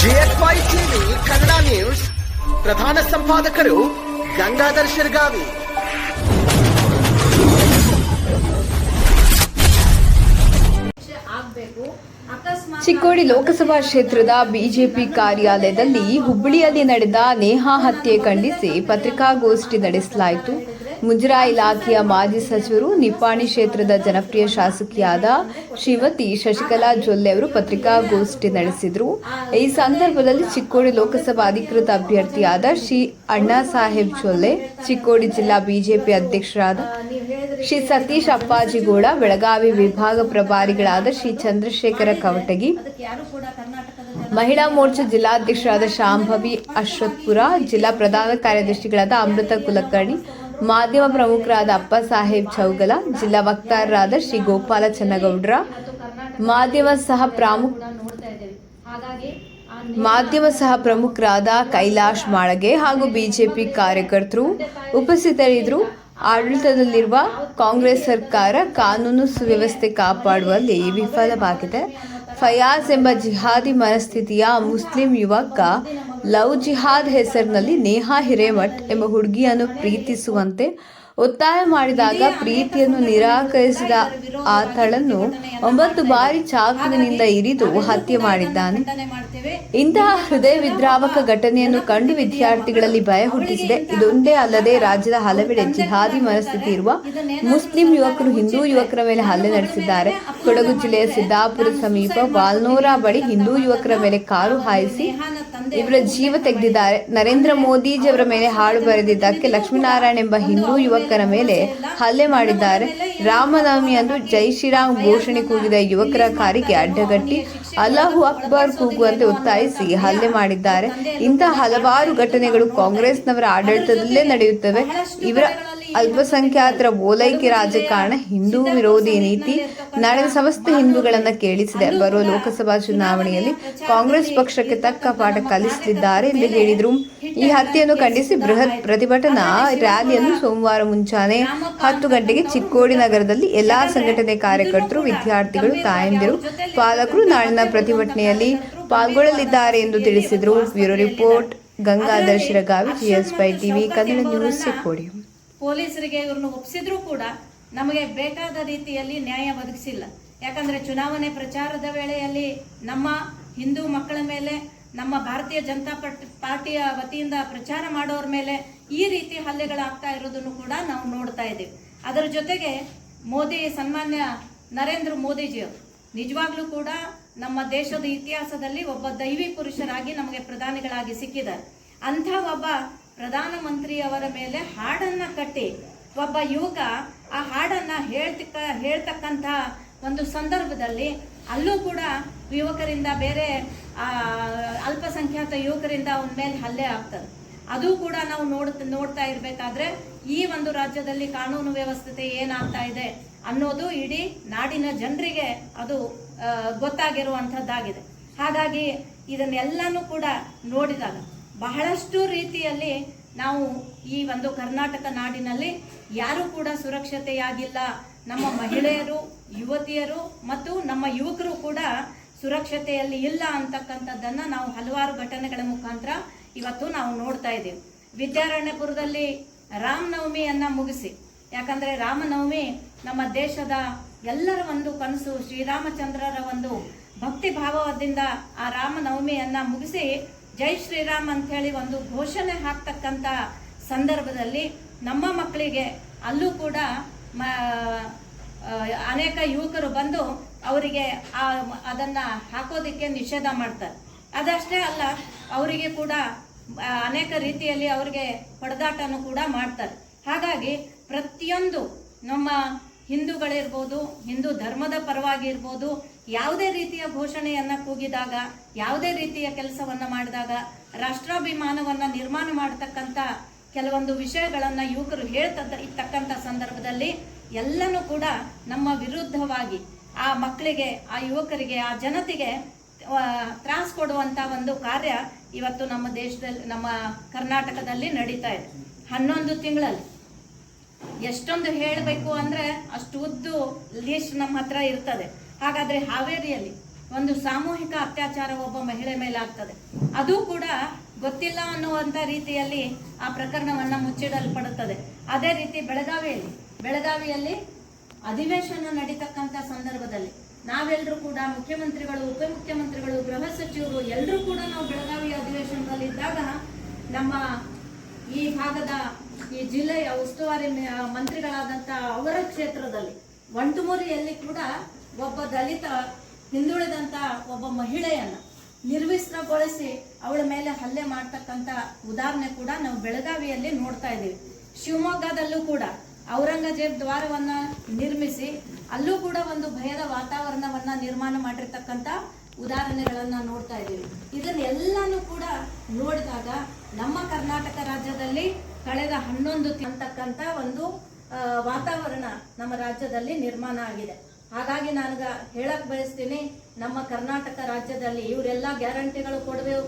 GSY TV, Kannada news. ಪ್ರಧಾನ ಸಂಪಾದಕರು ಗಂಗಾಧರ್ ಶಿರ್ಗಾವಿ. ಚಿಕ್ಕೋಡಿ ಲೋಕಸಭಾ ಕ್ಷೇತ್ರದ BJP ಕಾರ್ಯಾಲಯದಲ್ಲಿ ಹುಬ್ಬಳ್ಳಿಯಲ್ಲಿ ನಡೆದ ನೇಹಾ ಹತ್ಯೆ ಖಂಡಿಸಿ ಪತ್ರಿಕಾಗೋಷ್ಠಿ ನಡೆಸಲಾಯಿತು. ಮುಜರಾಯಿ ಇಲಾಖೆಯ ಮಾಜಿ ಸಚಿವರು ನಿಪ್ಪಾಣಿ ಕ್ಷೇತ್ರದ ಜನಪ್ರಿಯ ಶಾಸಕಿಯಾದ ಶ್ರೀಮತಿ ಶಶಿಕಲಾ ಜೊಲ್ಲೆ ಅವರು ಪತ್ರಿಕಾಗೋಷ್ಠಿ ನಡೆಸಿದರು. ಈ ಸಂದರ್ಭದಲ್ಲಿ ಚಿಕ್ಕೋಡಿ ಲೋಕಸಭಾ ಅಧಿಕೃತ ಅಭ್ಯರ್ಥಿಯಾದ ಶ್ರೀ ಅಣ್ಣಾ ಸಾಹೇಬ್ ಜೊಲ್ಲೆ, ಚಿಕ್ಕೋಡಿ ಜಿಲ್ಲಾ ಬಿಜೆಪಿ ಅಧ್ಯಕ್ಷರಾದ ಶ್ರೀ ಸತೀಶ್ ಅಪ್ಪಾಜಿಗೌಡ, ಬೆಳಗಾವಿ ವಿಭಾಗ ಪ್ರಭಾರಿಗಳಾದ ಶ್ರೀ ಚಂದ್ರಶೇಖರ ಕವಟಗಿ, ಮಹಿಳಾ ಮೋರ್ಚಾ ಜಿಲ್ಲಾಧ್ಯಕ್ಷರಾದ ಶಾಂಭವಿ ಅಶ್ವತ್ಪುರ, ಜಿಲ್ಲಾ ಪ್ರಧಾನ ಕಾರ್ಯದರ್ಶಿಗಳಾದ ಅಮೃತ ಕುಲಕರ್ಣಿ ಮಾಧ್ಯಮ ಪ್ರಮುಖರಾದ ಅಪ್ಪ ಸಾಹೇಬ್ ಚೌಗಲ, ಜಿಲ್ಲಾ ವಕ್ತಾರರಾದ ಶ್ರೀ ಗೋಪಾಲ ಚನ್ನಗೌಡ್ರ, ಮಾಧ್ಯಮ ಸಹ ಪ್ರಾಮುಖ ಮಾಧ್ಯಮ ಸಹ ಪ್ರಮುಖರಾದ ಕೈಲಾಶ್ ಮಾಳಗೆ ಹಾಗೂ ಬಿಜೆಪಿ ಕಾರ್ಯಕರ್ತರು ಉಪಸ್ಥಿತರಿದ್ದರು. ಆಡಳಿತದಲ್ಲಿರುವ ಕಾಂಗ್ರೆಸ್ ಸರ್ಕಾರ ಕಾನೂನು ಸುವ್ಯವಸ್ಥೆ ಕಾಪಾಡುವಲ್ಲಿ ವಿಫಲವಾಗಿದೆ. ಫಯಾಜ್ ಎಂಬ ಜಿಹಾದಿ ಮನಸ್ಥಿತಿಯ ಮುಸ್ಲಿಂ ಯುವಕ ಲವ್ ಜಿಹಾದ್ ಹೆಸರಿನಲ್ಲಿ ನೇಹಾ ಹಿರೇಮಠ್ ಎಂಬ ಹುಡುಗಿಯನ್ನು ಪ್ರೀತಿಸುವಂತೆ ಒತ್ತಾಯ ಮಾಡಿದಾಗ ಪ್ರೀತಿಯನ್ನು ನಿರಾಕರಿಸಿದ ಆತಳನ್ನು ಒಂಬತ್ತು ಬಾರಿ ಚಾಕುವಿನಿಂದ ಇರಿದು ಹತ್ಯೆ ಮಾಡಿದ್ದಾನೆ. ಇಂತಹ ಹೃದಯ ವಿದ್ರಾವಕ ಘಟನೆಯನ್ನು ಕಂಡು ವಿದ್ಯಾರ್ಥಿಗಳಲ್ಲಿ ಭಯ ಹುಟ್ಟಿಸಿದೆ. ಇದೊಂದೇ ಅಲ್ಲದೆ ರಾಜ್ಯದ ಹಲವೆಡೆ ಜಿಹಾದಿ ಮನಸ್ಥಿತಿ ಇರುವ ಮುಸ್ಲಿಂ ಯುವಕರು ಹಿಂದೂ ಯುವಕರ ಮೇಲೆ ಹಲ್ಲೆ ನಡೆಸಿದ್ದಾರೆ. ಕೊಡಗು ಜಿಲ್ಲೆಯ ಸಿದ್ದಾಪುರ ಸಮೀಪ ವಾಲ್ನೋರಾ ಬಳಿ ಹಿಂದೂ ಯುವಕರ ಮೇಲೆ ಕಾರು ಹಾಯಿಸಿ ಇವರ ಜೀವ ತೆಗೆದಿದ್ದಾರೆ. ನರೇಂದ್ರ ಮೋದಿಜಿಯವರ ಮೇಲೆ ಹಾಳು ಬರೆದಿದ್ದಕ್ಕೆ ಲಕ್ಷ್ಮೀನಾರಾಯಣ ಎಂಬ ಹಿಂದೂ ಯುವಕರ ಮೇಲೆ ಹಲ್ಲೆ ಮಾಡಿದ್ದಾರೆ. ರಾಮನವಮಿಯಂದು ಜೈ ಶ್ರೀರಾಮ್ ಘೋಷಣೆ ಕೂಗಿದ ಯುವಕರ ಕಾರಿಗೆ ಅಡ್ಡಗಟ್ಟಿ ಅಲ್ಲಾಹು ಅಕ್ಬರ್ ಕೂಗುವಂತೆ ಒತ್ತಾಯಿಸಿ ಹಲ್ಲೆ ಮಾಡಿದ್ದಾರೆ. ಇಂತಹ ಹಲವಾರು ಘಟನೆಗಳು ಕಾಂಗ್ರೆಸ್ನವರ ಆಡಳಿತದಲ್ಲೇ ನಡೆಯುತ್ತವೆ. ಇವರ ಅಲ್ಪಸಂಖ್ಯಾತರ ಓಲೈಕೆ ರಾಜಕಾರಣ, ಹಿಂದೂ ವಿರೋಧಿ ನೀತಿ ನಾಳೆ ಸಮಸ್ತ ಹಿಂದೂಗಳನ್ನು ಕೇಳಿಸಿದೆ. ಬರುವ ಲೋಕಸಭಾ ಚುನಾವಣೆಯಲ್ಲಿ ಕಾಂಗ್ರೆಸ್ ಪಕ್ಷಕ್ಕೆ ತಕ್ಕ ಪಾಠ ಕಲಿಸುತ್ತಿದ್ದಾರೆ ಎಂದು ಹೇಳಿದರು. ಈ ಹತ್ಯೆಯನ್ನು ಖಂಡಿಸಿ ಬೃಹತ್ ಪ್ರತಿಭಟನಾ ರ್ಯಾಲಿಯನ್ನು ಸೋಮವಾರ ಮುಂಚಾನೆ ಹತ್ತು ಗಂಟೆಗೆ ಚಿಕ್ಕೋಡಿ ನಗರದಲ್ಲಿ ಎಲ್ಲಾ ಸಂಘಟನೆ ಕಾರ್ಯಕರ್ತರು, ವಿದ್ಯಾರ್ಥಿಗಳು, ತಾಯಂದಿರು, ಪಾಲಕರು ನಾಳಿನ ಪ್ರತಿಭಟನೆಯಲ್ಲಿ ಪಾಲ್ಗೊಳ್ಳಲಿದ್ದಾರೆ ಎಂದು ತಿಳಿಸಿದರು. ಬ್ಯೂರೋ ರಿಪೋರ್ಟ್, ಗಂಗಾಧರ್ ಶಿರಗಾವಿ ಜಿಎಸ್ಪೈ ಟಿವಿ, ಕನ್ನಡ ನ್ಯೂಸ್ ಚಿಕ್ಕೋಡಿ ಪೊಲೀಸರಿಗೆ ಇವ್ರನ್ನ ಒಪ್ಪಿಸಿದ್ರು ಕೂಡ ನಮಗೆ ಬೇಕಾದ ರೀತಿಯಲ್ಲಿ ನ್ಯಾಯ ಒದಗಿಸಿಲ್ಲ. ಯಾಕಂದರೆ ಚುನಾವಣೆ ಪ್ರಚಾರದ ವೇಳೆಯಲ್ಲಿ ನಮ್ಮ ಹಿಂದೂ ಮಕ್ಕಳ ಮೇಲೆ, ನಮ್ಮ ಭಾರತೀಯ ಜನತಾ ಪಾರ್ಟಿ- ಪಾರ್ಟಿಯ ವತಿಯಿಂದ ಪ್ರಚಾರ ಮಾಡೋರ ಮೇಲೆ ಈ ರೀತಿ ಹಲ್ಲೆಗಳಾಗ್ತಾ ಇರೋದನ್ನು ಕೂಡ ನಾವು ನೋಡ್ತಾ ಇದ್ದೀವಿ. ಅದರ ಜೊತೆಗೆ ಮೋದಿ, ಸನ್ಮಾನ್ಯ ನರೇಂದ್ರ ಮೋದಿಜಿಯವರು ನಿಜವಾಗ್ಲೂ ಕೂಡ ನಮ್ಮ ದೇಶದ ಇತಿಹಾಸದಲ್ಲಿ ಒಬ್ಬ ದೈವಿ ಪುರುಷರಾಗಿ ನಮಗೆ ಪ್ರಧಾನಿಗಳಾಗಿ ಸಿಕ್ಕಿದ್ದಾರೆ. ಅಂಥ ಒಬ್ಬ ಪ್ರಧಾನಮಂತ್ರಿಯವರ ಮೇಲೆ ಹಾಡನ್ನು ಕಟ್ಟಿ, ಒಬ್ಬ ಯುವಕ ಆ ಹಾಡನ್ನು ಹೇಳ್ತಿಕ್ಕ, ಹೇಳ್ತಕ್ಕಂಥ ಒಂದು ಸಂದರ್ಭದಲ್ಲಿ ಅಲ್ಲೂ ಕೂಡ ಯುವಕರಿಂದ ಬೇರೆ ಅಲ್ಪಸಂಖ್ಯಾತ ಯುವಕರಿಂದ ಅವನ ಮೇಲೆ ಹಲ್ಲೆ ಆಗ್ತದೆ. ಅದು ಕೂಡ ನಾವು ನೋಡ್ ನೋಡ್ತಾ ಇರಬೇಕಾದ್ರೆ ಈ ಒಂದು ರಾಜ್ಯದಲ್ಲಿ ಕಾನೂನು ವ್ಯವಸ್ಥೆ ಏನಾಗ್ತಾ ಇದೆ ಅನ್ನೋದು ಇಡೀ ನಾಡಿನ ಜನರಿಗೆ ಅದು ಗೊತ್ತಾಗಿರುವಂಥದ್ದಾಗಿದೆ. ಹಾಗಾಗಿ ಇದನ್ನೆಲ್ಲನೂ ಕೂಡ ನೋಡಿದಾಗ ಬಹಳಷ್ಟು ರೀತಿಯಲ್ಲಿ ನಾವು ಈ ಒಂದು ಕರ್ನಾಟಕ ನಾಡಿನಲ್ಲಿ ಯಾರು ಕೂಡ ಸುರಕ್ಷತೆಯಾಗಿಲ್ಲ. ನಮ್ಮ ಮಹಿಳೆಯರು, ಯುವತಿಯರು ಮತ್ತು ನಮ್ಮ ಯುವಕರು ಕೂಡ ಸುರಕ್ಷತೆಯಲ್ಲಿ ಇಲ್ಲ ಅಂತಕ್ಕಂಥದ್ದನ್ನು ನಾವು ಹಲವಾರು ಘಟನೆಗಳ ಮುಖಾಂತರ ಇವತ್ತು ನಾವು ನೋಡ್ತಾ ಇದ್ದೀವಿ. ವಿದ್ಯಾರಣ್ಯಪುರದಲ್ಲಿ ರಾಮನವಮಿಯನ್ನು ಮುಗಿಸಿ. ಯಾಕಂದ್ರೆ ರಾಮನವಮಿ ನಮ್ಮ ದೇಶದ ಎಲ್ಲರ ಒಂದು ಕನಸು, ಶ್ರೀರಾಮಚಂದ್ರರ ಒಂದು ಭಕ್ತಿ ಭಾವದಿಂದ ಆ ರಾಮನವಮಿಯನ್ನು ಮುಗಿಸಿ ಜೈ ಶ್ರೀರಾಮ್ ಅಂತ ಹೇಳಿ ಒಂದು ಘೋಷಣೆ ಹಾಕ್ತಕ್ಕಂಥ ಸಂದರ್ಭದಲ್ಲಿ ನಮ್ಮ ಮಕ್ಕಳಿಗೆ ಅಲ್ಲೂ ಕೂಡ ಮ- ಅನೇಕ ಯುವಕರು ಬಂದು ಅವರಿಗೆ ಆ, ಅದನ್ನ ಹಾಕೋದಿಕ್ಕೆ ನಿಷೇಧ ಮಾಡ್ತಾರೆ. ಅದಷ್ಟೇ ಅಲ್ಲ, ಅವರಿಗೆ ಕೂಡ ಅನೇಕ ರೀತಿಯಲ್ಲಿ ಅವರಿಗೆ ಹೊಡೆದಾಟನು ಕೂಡ ಮಾಡ್ತಾರೆ. ಹಾಗಾಗಿ ಪ್ರತಿಯೊಂದು ನಮ್ಮ ಹಿಂದೂಗಳಿರ್ಬೋದು, ಹಿಂದೂ ಧರ್ಮದ ಪರವಾಗಿ ಇರ್ಬೋದು ಯಾವುದೇ ರೀತಿಯ ಘೋಷಣೆಯನ್ನು ಕೂಗಿದಾಗ, ಯಾವುದೇ ರೀತಿಯ ಕೆಲಸವನ್ನು ಮಾಡಿದಾಗ, ರಾಷ್ಟ್ರಾಭಿಮಾನವನ್ನು ನಿರ್ಮಾಣ ಮಾಡತಕ್ಕಂತ ಕೆಲವೊಂದು ವಿಷಯಗಳನ್ನು ಯುವಕರು ಹೇಳ್ತದ ಇರ್ತಕ್ಕಂಥ ಸಂದರ್ಭದಲ್ಲಿ ಎಲ್ಲನೂ ಕೂಡ ನಮ್ಮ ವಿರುದ್ಧವಾಗಿ ಆ ಮಕ್ಕಳಿಗೆ, ಆ ಯುವಕರಿಗೆ, ಆ ಜನತೆಗೆ ತ್ರಾಸ್ ಕೊಡುವಂತ ಒಂದು ಕಾರ್ಯ ಇವತ್ತು ನಮ್ಮ ದೇಶದಲ್ಲಿ, ನಮ್ಮ ಕರ್ನಾಟಕದಲ್ಲಿ ನಡೀತಾ ಇದೆ. ಹನ್ನೊಂದು ತಿಂಗಳಲ್ಲಿ. ಎಷ್ಟೊಂದು ಹೇಳಬೇಕು ಅಂದ್ರೆ ಅಷ್ಟು ಉದ್ದು ಲೀಸ್ಟ್ ನಮ್ಮ ಹತ್ರ ಇರ್ತದೆ. ಹಾಗಾದ್ರೆ ಹಾವೇರಿಯಲ್ಲಿ ಒಂದು ಸಾಮೂಹಿಕ ಅತ್ಯಾಚಾರ ಒಬ್ಬ ಮಹಿಳೆ ಮೇಲೆ ಆಗ್ತದೆ ಅದು ಕೂಡ ಗೊತ್ತಿಲ್ಲ ಅನ್ನುವಂತ ರೀತಿಯಲ್ಲಿ ಆ ಪ್ರಕರಣವನ್ನ ಮುಚ್ಚಿಡಲ್ಪಡುತ್ತದೆ. ಅದೇ ರೀತಿ ಬೆಳಗಾವಿಯಲ್ಲಿ ಬೆಳಗಾವಿಯಲ್ಲಿ ಅಧಿವೇಶನ ನಡೀತಕ್ಕಂತ ಸಂದರ್ಭದಲ್ಲಿ ನಾವೆಲ್ಲರೂ ಕೂಡ ಮುಖ್ಯಮಂತ್ರಿಗಳು, ಉಪಮುಖ್ಯಮಂತ್ರಿಗಳು, ಗೃಹ ಸಚಿವರು ಎಲ್ಲರೂ ಕೂಡ ನಾವು ಬೆಳಗಾವಿ ಅಧಿವೇಶನದಲ್ಲಿ ಇದ್ದಾಗ ನಮ್ಮ ಈ ಭಾಗದ ಈ ಜಿಲ್ಲೆಯ ಉಸ್ತುವಾರಿ ಮಂತ್ರಿಗಳಾದಂಥ ಅವರ ಕ್ಷೇತ್ರದಲ್ಲಿ, ಒಂಟುಮೂರಿಯಲ್ಲಿ ಕೂಡ ಒಬ್ಬ ದಲಿತ ಹಿಂದುಳಿದಂತ ಒಬ್ಬ ಮಹಿಳೆಯನ್ನ ನಿರ್ವಿಸ್ತ್ರಗೊಳಿಸಿ ಅವಳ ಮೇಲೆ ಹಲ್ಲೆ ಮಾಡ್ತಕ್ಕಂತ ಉದಾಹರಣೆ ಕೂಡ ನಾವು ಬೆಳಗಾವಿಯಲ್ಲಿ ನೋಡ್ತಾ ಇದ್ದೀವಿ. ಶಿವಮೊಗ್ಗದಲ್ಲೂ ಕೂಡ ಔರಂಗಜೇಬ್ ದ್ವಾರವನ್ನ ನಿರ್ಮಿಸಿ ಅಲ್ಲೂ ಕೂಡ ಒಂದು ಭಯದ ವಾತಾವರಣವನ್ನ ನಿರ್ಮಾಣ ಮಾಡಿರ್ತಕ್ಕಂಥ ಉದಾಹರಣೆಗಳನ್ನ ನೋಡ್ತಾ ಇದ್ದೀವಿ. ಇದನ್ನೆಲ್ಲನೂ ಕೂಡ ನೋಡಿದಾಗ ನಮ್ಮ ಕರ್ನಾಟಕ ರಾಜ್ಯದಲ್ಲಿ ಕಳೆದ ಹನ್ನೊಂದು ಅಂತಕ್ಕಂತ ಒಂದು ವಾತಾವರಣ ನಮ್ಮ ರಾಜ್ಯದಲ್ಲಿ ನಿರ್ಮಾಣ ಆಗಿದೆ. ಹಾಗಾಗಿ ನಾನು ಹೇಳಕ್ ಬಯಸ್ತೀನಿ ನಮ್ಮ ಕರ್ನಾಟಕ ರಾಜ್ಯದಲ್ಲಿ ಇವರೆಲ್ಲ ಗ್ಯಾರಂಟಿಗಳು ಕೊಡಬೇಕು.